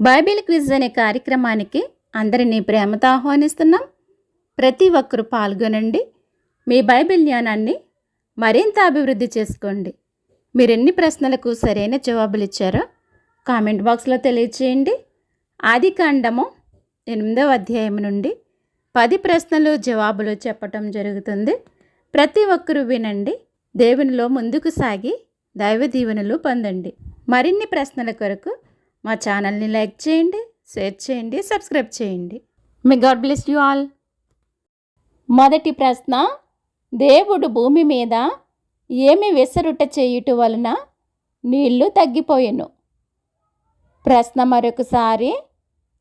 Bible quiz అనే కార్యక్రమానికి అందరినీ ప్రేమతో ఆహ్వానిస్తున్నాం. ప్రతి ఒక్కరూ పాల్గొనండి. మీ బైబిల్ జ్ఞానాన్ని మరింత అభివృద్ధి చేసుకోండి. మీరు ఎన్ని ప్రశ్నలకు సరైన జవాబులు ఇచ్చారో కామెంట్ బాక్స్లో తెలియచేయండి. ఆది కాండము ఎనిమిదవ అధ్యాయం నుండి పది ప్రశ్నలు జవాబులు చెప్పటం జరుగుతుంది. ప్రతి ఒక్కరూ వినండి. దేవునిలో ముందుకు సాగి దైవ దీవెనలు పొందండి. మరిన్ని ప్రశ్నల కొరకు మా ఛానల్ని లైక్ చేయండి షేర్ చేయండి సబ్స్క్రైబ్ చేయండి. మీ గాడ్ బ్లెస్ యూ ఆల్ మొదటి ప్రశ్న దేవుడు భూమి మీద ఏమి విసరుట చేయుట వలన నీళ్ళు తగ్గిపోయెను? ప్రశ్న మరొకసారి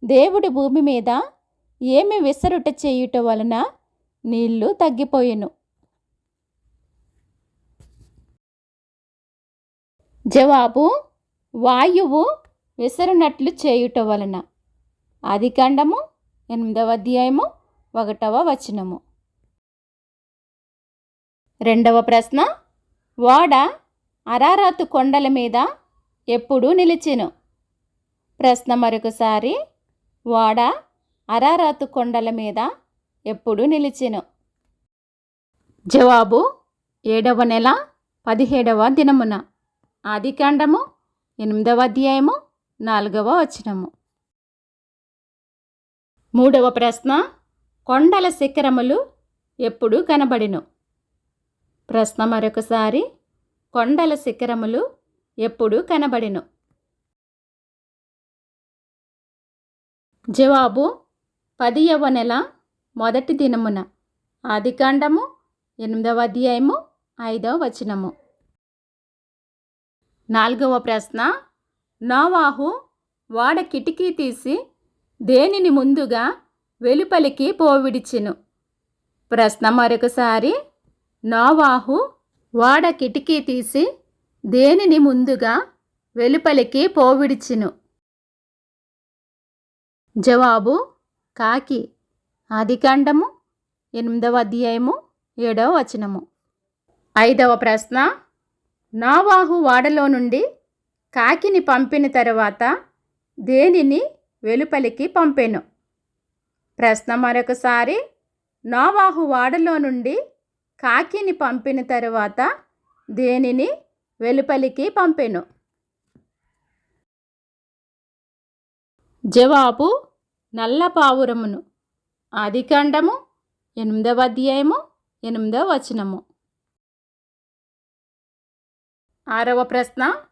దేవుడు భూమి మీద ఏమి విసరుట చేయుట వలన నీళ్ళు తగ్గిపోయెను? జవాబు వాయువు విసరునట్లు చేయుట వలన. ఆదికాండము ఎనిమిదవ అధ్యాయము ఒకటవ వచనము. రెండవ ప్రశ్న వాడ అరారాతు కొండల మీద ఎప్పుడు నిలిచెను? ప్రశ్న మరొకసారి వాడ అరారాతు కొండల మీద ఎప్పుడు నిలిచెను? జవాబు ఏడవ నెల పదిహేడవ దినమున. ఆదికాండము ఎనిమిదవ అధ్యాయము నాలుగవ వచనము. మూడవ ప్రశ్న కొండల శిఖరములు ఎప్పుడు కనబడిను. ప్రశ్న మరొకసారి కొండల శిఖరములు ఎప్పుడు కనబడిను. జవాబు పదియవ నెల మొదటి దినమున. ఆదికాండము ఎనిమిదవ అధ్యాయము ఐదవ వచనము. నాలుగవ ప్రశ్న నోవాహు వాడ కిటికీ తీసి దేనిని ముందుగా వెలుపలికి పోవిడిచెను. ప్రశ్న మరొకసారి నోవాహు వాడ కిటికీ తీసి దేనిని ముందుగా వెలుపలికి పోవిడిచెను? జవాబు కాకి. ఆదికాండము ఎనిమిదవ అధ్యాయము ఏడవ వచనము. ఐదవ ప్రశ్న నావాహు వాడలో నుండి కాకిని పంపిన తరువాత దేనిని వెలుపలికి పంపెను? ప్రశ్న మరొకసారి నోవాహు వాడలో నుండి కాకిని పంపిన తరువాత దేనిని వెలుపలికి పంపెను? జవాబు నల్ల పావురమును ఆదికాండము ఎనిమిదవ అధ్యాయము ఎనిమిదవ వచనము. ఆరవ ప్రశ్న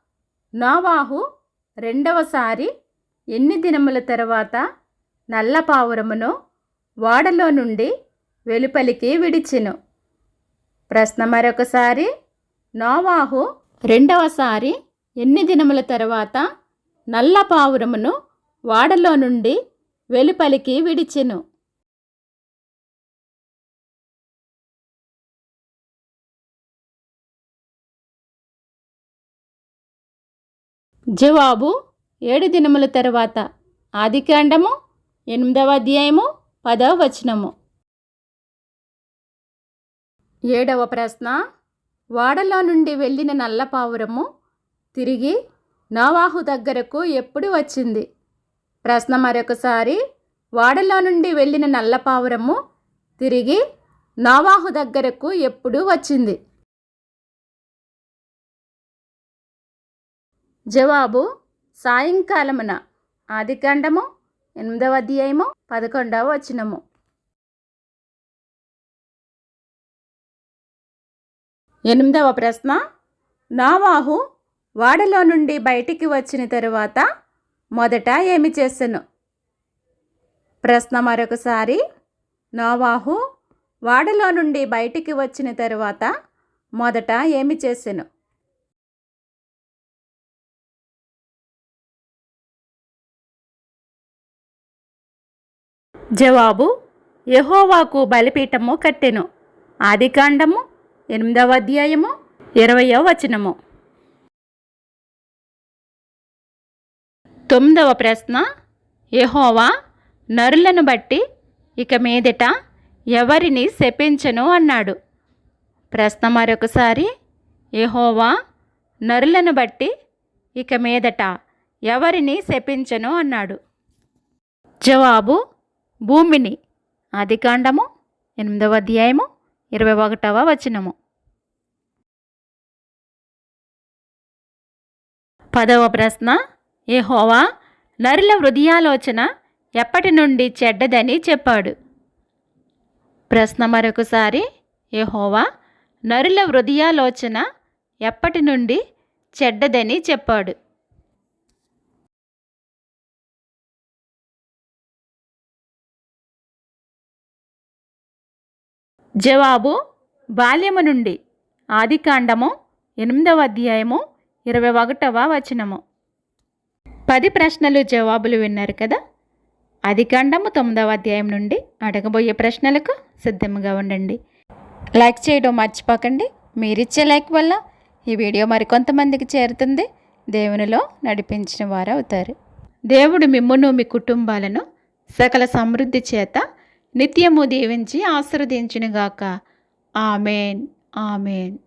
నోవాహు రెండవసారి ఎన్ని దినముల తర్వాత నల్ల పావురమును వాడలో నుండి వెలుపలికి విడిచెను. ప్రశ్న మరొకసారి నోవాహు రెండవసారి ఎన్ని దినముల తర్వాత నల్ల పావురమును వాడలో నుండి వెలుపలికి విడిచెను? జవాబు ఏడు దినముల తర్వాత ఆదికాండము ఎనిమిదవ అధ్యాయము పదవ వచనము. ఏడవ ప్రశ్న వాడలో నుండి వెళ్ళిన నల్ల పావురము తిరిగి నోవాహు దగ్గరకు ఎప్పుడు వచ్చింది? ప్రశ్న మరొకసారి వాడలో నుండి వెళ్ళిన నల్ల పావురము తిరిగి నోవాహు దగ్గరకు ఎప్పుడు వచ్చింది? జవాబు సాయంకాలమున ఆదికాండము ఎనిమిదవ అధ్యాయము పదకొండవ వచనము. ఎనిమిదవ ప్రశ్న. నావాహు వాడలో నుండి బయటికి వచ్చిన తరువాత మొదట ఏమి చేసెను? ప్రశ్న మరొకసారి. నోవాహు వాడలో నుండి బయటికి వచ్చిన తరువాత మొదట ఏమి చేసెను? జవాబు యహోవాకు బలిపీఠము కట్టెను. ఆదికాండము ఎనిమిదవ అధ్యాయము ఇరవయో వచనము. తొమ్మిదవ ప్రశ్న యహోవా నరులను బట్టి ఇక మీదట ఎవరిని శపించను అన్నాడు. ప్రశ్న మరొకసారి యహోవా నరులను బట్టి ఇక మీదట ఎవరిని శపించను అన్నాడు. జవాబు భూమిని ఆదికాండము ఎనిమిదవ అధ్యాయము ఇరవై ఒకటవ వచనము. పదవ ప్రశ్న యెహోవా నరుల హృదయాలోచన ఎప్పటి నుండి చెడ్డదని చెప్పాడు. ప్రశ్న మరొకసారి యెహోవా నరుల హృదయాలోచన ఎప్పటి నుండి చెడ్డదని చెప్పాడు. జవాబు బాల్యము నుండి ఆదికాండము ఎనిమిదవ అధ్యాయము ఇరవై ఒకటవ వచనము. పది ప్రశ్నలు జవాబులు విన్నారు కదా? ఆదికాండము తొమ్మిదవ అధ్యాయం నుండి అడగబోయే ప్రశ్నలకు సిద్ధంగా ఉండండి. లైక్ చేయడం మర్చిపోకండి. మీరిచ్చే లైక్ వల్ల ఈ వీడియో మరికొంతమందికి చేరుతుంది. దేవునిలో నడిపించిన వారు అవుతారు. దేవుడు మిమ్మును మీ కుటుంబాలను సకల సమృద్ధి చేత నిత్యము దీవించి ఆశీర్వదించునుగాక. ఆమెన్. ఆమెన్.